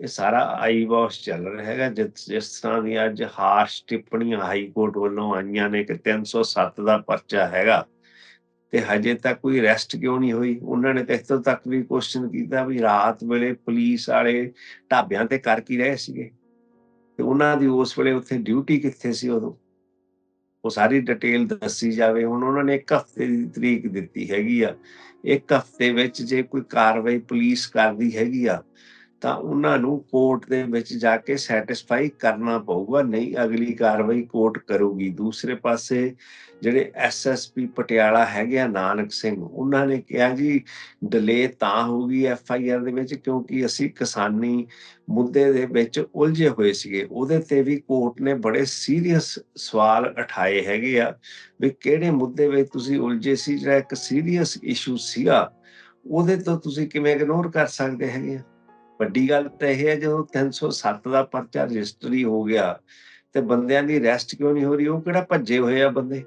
ਇਹ ਸਾਰਾ ਆਈ ਵਾਸ਼ ਚੱਲ ਰਿਹਾ ਹੈਗਾ, ਜਿਸ ਜਿਸ ਤਰ੍ਹਾਂ ਦੀ ਅੱਜ ਹਾਰਸ਼ ਟਿੱਪਣੀਆਂ ਹਾਈ ਕੋਰਟ ਵੱਲੋਂ ਆਈਆਂ ਨੇ ਕਿ 307 ਦਾ ਪਰਚਾ ਹੈਗਾ ਤੇ ਹਜੇ ਤੱਕ ਕੋਈ ਅਰੈਸਟ ਕਿਉਂ ਨਹੀਂ ਹੋਈ? ਉਹਨਾਂ ਨੇ ਤਾਂ ਤੱਕ ਵੀ ਕੁਐਸਚਨ ਕੀਤਾ ਵੀ ਰਾਤ ਵੇਲੇ ਪੁਲਿਸ ਵਾਲੇ ਢਾਬਿਆਂ ਤੇ ਕਰ ਕੀ ਰਹੇ ਸੀਗੇ? ਤੇ ਉਹਨਾਂ ਦੀ ਉਸ ਵੇਲੇ ਉੱਥੇ ਡਿਊਟੀ ਕਿੱਥੇ ਸੀ ਉਦੋਂ? ਉਹ ਸਾਰੀ ਡਿਟੇਲ ਦੱਸੀ ਜਾਵੇ। ਹੁਣ ਉਹਨਾਂ ਨੇ ਇੱਕ ਹਫ਼ਤੇ ਦੀ ਤਰੀਕ ਦਿੱਤੀ ਹੈਗੀ ਆ। ਇੱਕ ਹਫ਼ਤੇ ਵਿੱਚ ਜੇ ਕੋਈ ਕਾਰਵਾਈ ਪੁਲਿਸ ਕਰਦੀ ਹੈਗੀ ਆ ਤਾਂ ਉਹਨਾਂ ਨੂੰ ਕੋਰਟ ਦੇ ਵਿੱਚ ਜਾ ਕੇ ਸੈਟੀਸਫਾਈ ਕਰਨਾ ਪਊਗਾ। ਨਹੀਂ, ਅਗਲੀ ਕਾਰਵਾਈ ਕੋਰਟ ਕਰੂਗੀ। ਦੂਸਰੇ ਪਾਸੇ ਜਿਹੜੇ ਐਸਐਸਪੀ ਪਟਿਆਲਾ ਹੈਗੇ ਆ, ਨਾਨਕ ਸਿੰਘ, ਉਹਨਾਂ ਨੇ ਕਿਹਾ ਜੀ ਡਿਲੇ ਤਾਂ ਹੋਊਗੀ ਐਫ ਆਈ ਦੇ ਵਿੱਚ, ਕਿਉਂਕਿ ਅਸੀਂ ਕਿਸਾਨੀ ਮੁੱਦੇ ਦੇ ਵਿੱਚ ਉਲਝੇ ਹੋਏ ਸੀਗੇ। ਉਹਦੇ ਤੇ ਵੀ ਕੋਰਟ ਨੇ ਬੜੇ ਸੀਰੀਅਸ ਸਵਾਲ ਉਠਾਏ ਹੈਗੇ ਆ ਵੀ ਕਿਹੜੇ ਮੁੱਦੇ ਵਿੱਚ ਤੁਸੀਂ ਉਲਝੇ ਸੀ, ਜਿਹੜਾ ਇੱਕ ਸੀਰੀਅਸ ਇਸ਼ੂ ਸੀਗਾ, ਉਹਦੇ ਤੋਂ ਤੁਸੀਂ ਕਿਵੇਂ ਇਗਨੋਰ ਕਰ ਸਕਦੇ ਹੈਗੇ ਆ? ਵੱਡੀ ਗੱਲ ਤਾਂ ਇਹ ਹੈ ਜਦੋਂ 307 ਦਾ ਪਰਚਾ ਰਜਿਸਟਰੀ ਹੋ ਗਿਆ ਤੇ ਬੰਦਿਆਂ ਦੀ ਰੈਸਟ ਕਿਉਂ ਨਹੀਂ ਹੋ ਰਹੀ? ਉਹ ਕਿਹੜਾ ਭੱਜੇ ਹੋਏ ਆ ਬੰਦੇ?